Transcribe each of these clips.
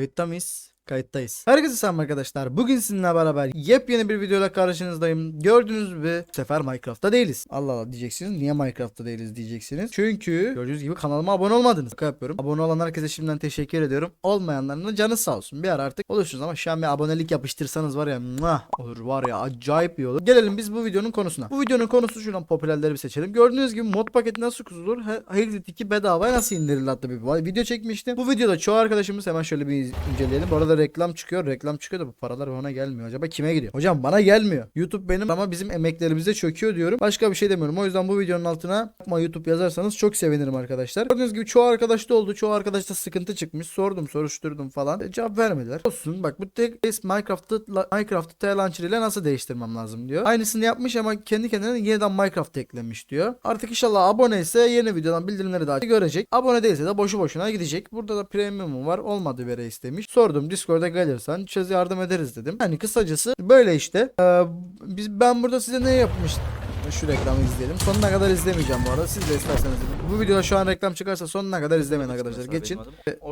Yutamis Kayıttayız. Herkese selam arkadaşlar. Bugün sizinle beraber yepyeni bir videoyla karşınızdayım. Gördüğünüz gibi bu sefer Minecraft'ta değiliz. Allah Allah diyeceksiniz. Niye Minecraft'ta değiliz diyeceksiniz. Çünkü gördüğünüz gibi kanalıma abone olmadınız. Şaka yapıyorum. Abone olan herkese şimdiden teşekkür ediyorum. Olmayanların da canı sağ olsun. Bir ara artık olursunuz ama şu an bir abonelik yapıştırsanız var ya muah, olur var ya acayip iyi olur. Gelelim biz bu videonun konusuna. Bu videonun konusu şuradan popülerleri bir seçelim. Gördüğünüz gibi mod paketi nasıl kurulur? Hexit 2 bedava nasıl indirilir adlı bir video çekmiştim. Bu videoda çoğu arkadaşımız hemen şöyle bir inceleyelim. Bu arada reklam çıkıyor. Reklam çıkıyor da bu paralar bana gelmiyor. Acaba kime gidiyor? Hocam bana gelmiyor. YouTube benim ama bizim emeklerimize çöküyor diyorum. Başka bir şey demiyorum. O yüzden bu videonun altına yapma YouTube yazarsanız çok sevinirim arkadaşlar. Gördüğünüz gibi çoğu arkadaşta oldu. Çoğu arkadaşta sıkıntı çıkmış. Sordum, soruşturdum falan. E, cevap vermediler. Olsun bak bu tek Minecraft'ı Minecraft'ı T Launcher ile nasıl değiştirmem lazım diyor. Aynısını yapmış ama kendi kendine yeniden Minecraft eklemiş diyor. Artık inşallah abone ise yeni videodan bildirimleri daha görecek. Abone değilse de boşu boşuna gidecek. Burada da premium var. Olmadı vere istemiş. Sordum Discord'a gelirsen çöz yardım ederiz dedim. Hani kısacası böyle işte. Ee, biz ben burada size ne yapmıştım? Şu reklamı izleyelim. Sonuna kadar izlemeyeceğim bu arada. Siz de isterseniz. Bu videoda şu an reklam çıkarsa sonuna kadar izlemeyin arkadaşlar. Geçin.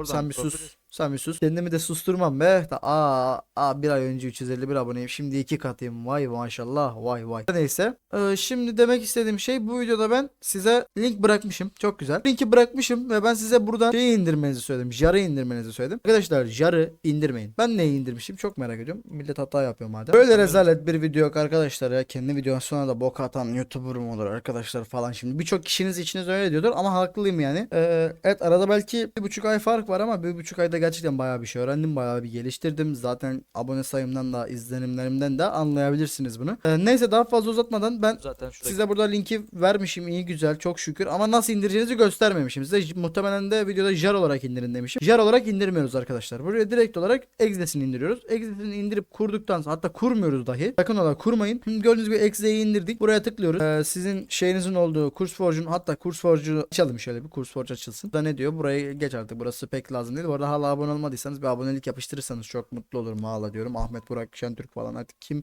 Sen bir sus. Sen bir sus. Kendimi de susturmam be. Aa, aa bir ay önce 351 aboneyim. Şimdi iki katıyım. Vay maşallah. Vay vay. Neyse. Ee, şimdi demek istediğim şey bu videoda ben size link bırakmışım. Çok güzel. Linki bırakmışım ve ben size buradan şeyi indirmenizi söyledim. Jar'ı indirmenizi söyledim. Arkadaşlar Jar'ı indirmeyin. Ben neyi indirmişim çok merak ediyorum. Millet hata yapıyor madem. Böyle rezalet bir video yok arkadaşlar ya. Kendi videonun sonra da bok atan YouTuber mı olur arkadaşlar falan şimdi. Birçok kişiniz içiniz öyle diyordur ama haklıyım yani. Ee, evet arada belki bir buçuk ay fark var ama bir buçuk ayda gerçekten bayağı bir şey öğrendim. Bayağı bir geliştirdim. Zaten abone sayımdan da izlenimlerimden de anlayabilirsiniz bunu. Ee, neyse daha fazla uzatmadan ben Zaten şurada Size burada linki vermişim iyi güzel çok şükür ama nasıl indireceğinizi göstermemişim. Size muhtemelen de videoda jar olarak indirin demişim. Jar olarak indirmiyoruz arkadaşlar. Buraya direkt olarak Exe'sini indiriyoruz. Exe'sini indirip kurduktan sonra hatta kurmuyoruz dahi. Sakın ola kurmayın. Şimdi gördüğünüz gibi Exe'yi indirdik. Buraya tıklıyoruz. Ee, sizin şeyinizin olduğu CourseForge'un hatta CourseForge'u açalım şöyle bir CourseForge açılsın. Da ne diyor? Buraya geç artık. Burası pek lazım değil. Bu arada hala abone olmadıysanız bir abonelik yapıştırırsanız çok mutlu olurum. Hala diyorum. Ahmet Burak Şentürk falan artık kim?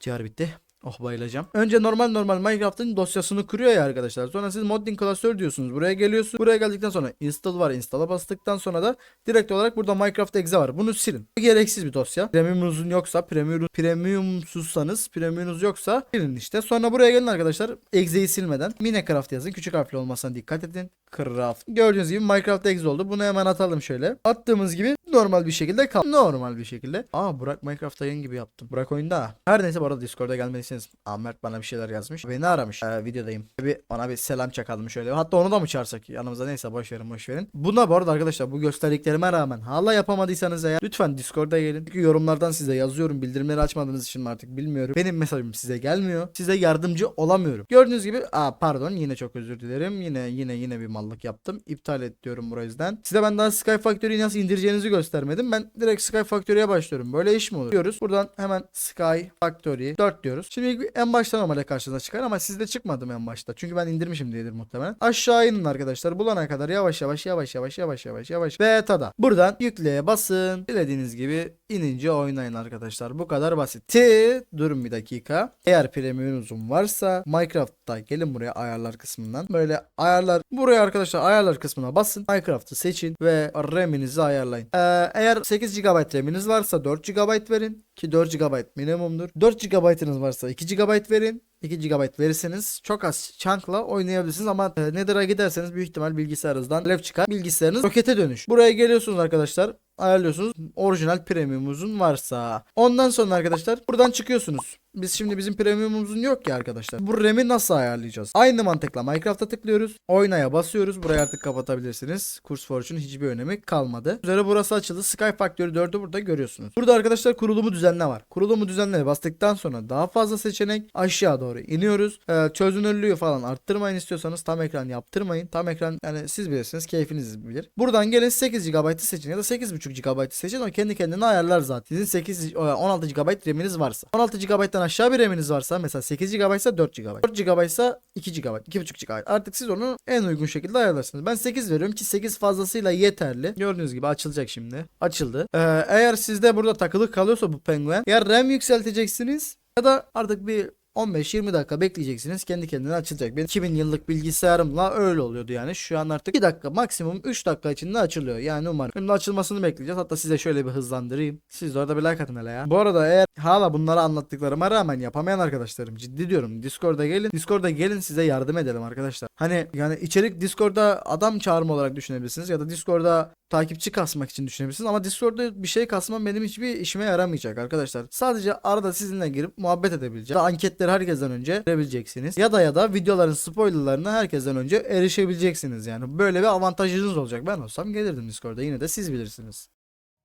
Ciğer bitti. Oh bayılacağım. Önce normal normal Minecraft'ın dosyasını kuruyor ya arkadaşlar. Sonra siz modding klasör diyorsunuz. Buraya geliyorsunuz. Buraya geldikten sonra install var. Install'a bastıktan sonra da direkt olarak burada Minecraft exe var. Bunu silin. Gereksiz bir dosya. Premiumunuzun yoksa premium premiumsuzsanız premiumunuz yoksa silin işte. Sonra buraya gelin arkadaşlar. Exe'yi silmeden Minecraft yazın. Küçük harfli olmasına dikkat edin. Craft. Gördüğünüz gibi Minecraft exe oldu. Bunu hemen atalım şöyle. Attığımız gibi normal bir şekilde kal. Normal bir şekilde. Aa Burak Minecraft yayın gibi yaptım. Burak oyunda. Her neyse bu arada Discord'a gelmediyseniz Ahmet bana bir şeyler yazmış. Beni aramış. Ee, videodayım. Bir bana bir selam çakalım şöyle. Hatta onu da mı çağırsak yanımıza neyse boş verin boş verin. Buna bu arada arkadaşlar bu gösterdiklerime rağmen hala yapamadıysanız eğer lütfen Discord'a gelin. Çünkü yorumlardan size yazıyorum. Bildirimleri açmadığınız için artık bilmiyorum. Benim mesajım size gelmiyor. Size yardımcı olamıyorum. Gördüğünüz gibi aa pardon yine çok özür dilerim. Yine yine yine bir mallık yaptım. İptal et diyorum bu yüzden. Size ben daha Sky Factory'yi nasıl indireceğinizi göstermedim. Ben direkt Sky Factory'ye başlıyorum. Böyle iş mi olur? Diyoruz. Buradan hemen Sky Factory 4 diyoruz. Şimdi en başta normalde karşınıza çıkar ama sizde çıkmadım en başta. Çünkü ben indirmişim diyedir muhtemelen. Aşağı inin arkadaşlar. Bulana kadar yavaş yavaş yavaş yavaş yavaş yavaş yavaş beta'da. Buradan yükleye basın. Dilediğiniz gibi inince oynayın arkadaşlar. Bu kadar basit. T durun bir dakika. Eğer premiumunuzun varsa Minecraft'ta gelin buraya ayarlar kısmından. Böyle ayarlar buraya arkadaşlar ayarlar kısmına basın. Minecraft'ı seçin ve RAM'inizi ayarlayın. Ee, eğer 8 GB RAM'iniz varsa 4 GB verin ki 4 GB minimumdur. 4 GB'ınız varsa 2 GB verin. 2 GB verirseniz çok az chunk'la oynayabilirsiniz ama e, Nether'a giderseniz büyük ihtimal bilgisayarınızdan alev çıkar. Bilgisayarınız rokete dönüş. Buraya geliyorsunuz arkadaşlar. Ayarlıyorsunuz. Orijinal premiumumuzun varsa. Ondan sonra arkadaşlar buradan çıkıyorsunuz. Biz şimdi bizim premiumumuzun yok ya arkadaşlar. Bu RAM'i nasıl ayarlayacağız? Aynı mantıkla Minecraft'a tıklıyoruz. Oynaya basıyoruz. Burayı artık kapatabilirsiniz. CourseForge'un hiçbir önemi kalmadı. Üzeri burası açıldı. Sky Factory 4'ü burada görüyorsunuz. Burada arkadaşlar kurulumu düzenle var. Kurulumu düzenle bastıktan sonra daha fazla seçenek aşağı doğru iniyoruz. Ee, çözünürlüğü falan arttırmayın istiyorsanız tam ekran yaptırmayın. Tam ekran yani siz bilirsiniz keyfiniz bilir. Buradan gelin 8 GB'ı seçin ya da 8.5 GB'ı seçin. O kendi kendine ayarlar zaten. Sizin 8 e, 16 GB RAM'iniz varsa. 16 GB'dan aşağı bir RAM'iniz varsa mesela 8 GB ise 4 GB. 4 GB ise 2 GB. 2.5 GB. Artık siz onu en uygun şekilde ayarlarsınız. Ben 8 veriyorum ki 8 fazlasıyla yeterli. Gördüğünüz gibi açılacak şimdi. Açıldı. Ee, eğer sizde burada takılı kalıyorsa bu penguen ya RAM yükselteceksiniz ya da artık bir 15-20 dakika bekleyeceksiniz. Kendi kendine açılacak. Benim 2000 yıllık bilgisayarımla öyle oluyordu yani. Şu an artık 2 dakika maksimum 3 dakika içinde açılıyor. Yani umarım. Şimdi açılmasını bekleyeceğiz. Hatta size şöyle bir hızlandırayım. Siz de orada bir like atın hele ya. Bu arada eğer hala bunları anlattıklarıma rağmen yapamayan arkadaşlarım ciddi diyorum. Discord'a gelin. Discord'a gelin size yardım edelim arkadaşlar. Hani yani içerik Discord'da adam çağırma olarak düşünebilirsiniz ya da Discord'da takipçi kasmak için düşünebilirsiniz ama Discord'da bir şey kasmam benim hiçbir işime yaramayacak arkadaşlar. Sadece arada sizinle girip muhabbet edebileceğim. Anketleri herkesten önce verebileceksiniz. Ya da ya da videoların spoilerlarına herkesten önce erişebileceksiniz yani. Böyle bir avantajınız olacak. Ben olsam gelirdim Discord'a. Yine de siz bilirsiniz.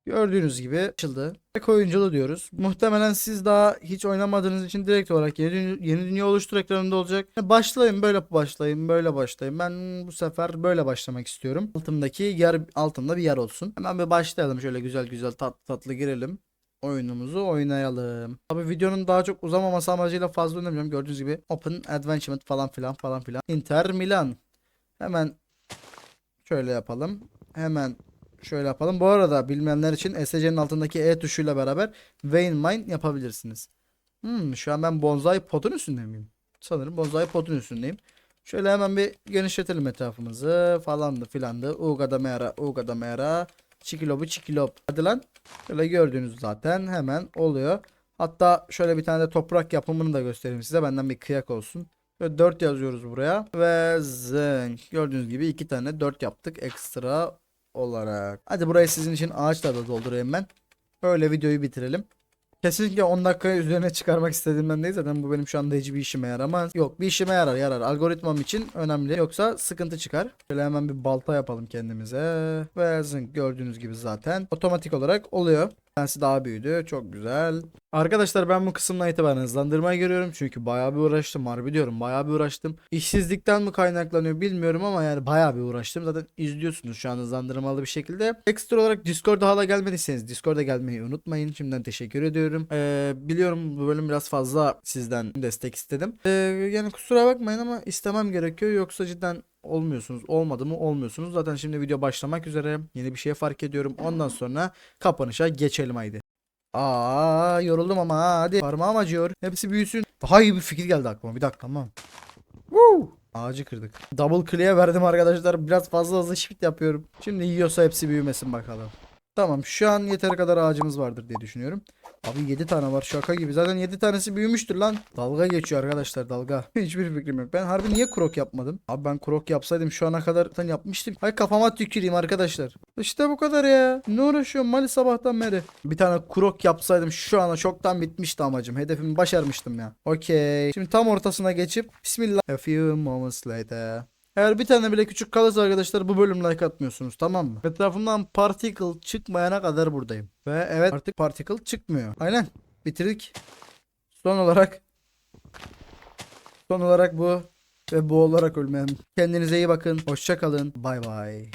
Gördüğünüz gibi açıldı. Tek oyunculu diyoruz. Muhtemelen siz daha hiç oynamadığınız için direkt olarak yeni, yeni dünya oluştur ekranında olacak. Başlayın böyle başlayın böyle başlayın. Ben bu sefer böyle başlamak istiyorum. Altımdaki yer altında bir yer olsun. Hemen bir başlayalım şöyle güzel güzel tatlı tatlı girelim. Oyunumuzu oynayalım. Tabi videonun daha çok uzamaması amacıyla fazla oynamıyorum. Gördüğünüz gibi Open Advancement falan filan falan filan. Inter Milan. Hemen şöyle yapalım. Hemen Şöyle yapalım. Bu arada bilmeyenler için SC'nin altındaki E tuşuyla beraber Vein Mine yapabilirsiniz. Hmm, şu an ben bonsai potun üstünde miyim? Sanırım bonsai potun üstündeyim. Şöyle hemen bir genişletelim etrafımızı falandı filandı. Ugada mera, ugada mera. Çikilobu çikilop. Hadi lan. Şöyle gördüğünüz zaten hemen oluyor. Hatta şöyle bir tane de toprak yapımını da göstereyim size. Benden bir kıyak olsun. Böyle 4 yazıyoruz buraya. Ve zınk. Gördüğünüz gibi iki tane 4 yaptık ekstra olarak. Hadi burayı sizin için ağaçla da doldurayım ben. Böyle videoyu bitirelim. Kesinlikle 10 dakika üzerine çıkarmak istediğimden değil zaten bu benim şu anda hiçbir işime yaramaz. Yok bir işime yarar yarar. Algoritmam için önemli. Yoksa sıkıntı çıkar. Şöyle hemen bir balta yapalım kendimize. Ve zınk gördüğünüz gibi zaten otomatik olarak oluyor. Tanesi daha büyüdü. Çok güzel. Arkadaşlar ben bu kısımdan itibaren hızlandırmaya giriyorum. Çünkü bayağı bir uğraştım. Harbi diyorum bayağı bir uğraştım. İşsizlikten mi kaynaklanıyor bilmiyorum ama yani bayağı bir uğraştım. Zaten izliyorsunuz şu an hızlandırmalı bir şekilde. Ekstra olarak Discord'a hala gelmediyseniz Discord'a gelmeyi unutmayın. Şimdiden teşekkür ediyorum. Ee, biliyorum bu bölüm biraz fazla sizden destek istedim. Ee, yani kusura bakmayın ama istemem gerekiyor. Yoksa cidden olmuyorsunuz. Olmadı mı olmuyorsunuz. Zaten şimdi video başlamak üzere. Yeni bir şey fark ediyorum. Ondan sonra kapanışa geçelim haydi. Aa yoruldum ama ha, hadi. Parmağım acıyor. Hepsi büyüsün. Daha iyi bir fikir geldi aklıma. Bir dakika tamam. Woo! Ağacı kırdık. Double clear'e verdim arkadaşlar. Biraz fazla hızlı shift yapıyorum. Şimdi yiyorsa hepsi büyümesin bakalım. Tamam şu an yeteri kadar ağacımız vardır diye düşünüyorum. Abi 7 tane var şaka gibi. Zaten 7 tanesi büyümüştür lan. Dalga geçiyor arkadaşlar dalga. Hiçbir fikrim yok. Ben harbi niye krok yapmadım? Abi ben krok yapsaydım şu ana kadar zaten yapmıştım. Hay kafama tüküreyim arkadaşlar. İşte bu kadar ya. Ne uğraşıyorum Mali sabahtan beri. Bir tane krok yapsaydım şu ana çoktan bitmişti amacım. Hedefimi başarmıştım ya. Okey. Şimdi tam ortasına geçip Bismillah. A few moments later. Eğer bir tane bile küçük kalırsa arkadaşlar bu bölüm like atmıyorsunuz tamam mı? Etrafımdan particle çıkmayana kadar buradayım. Ve evet artık particle çıkmıyor. Aynen bitirdik. Son olarak son olarak bu ve bu olarak ölmeyen. Kendinize iyi bakın. Hoşça kalın. Bay bay.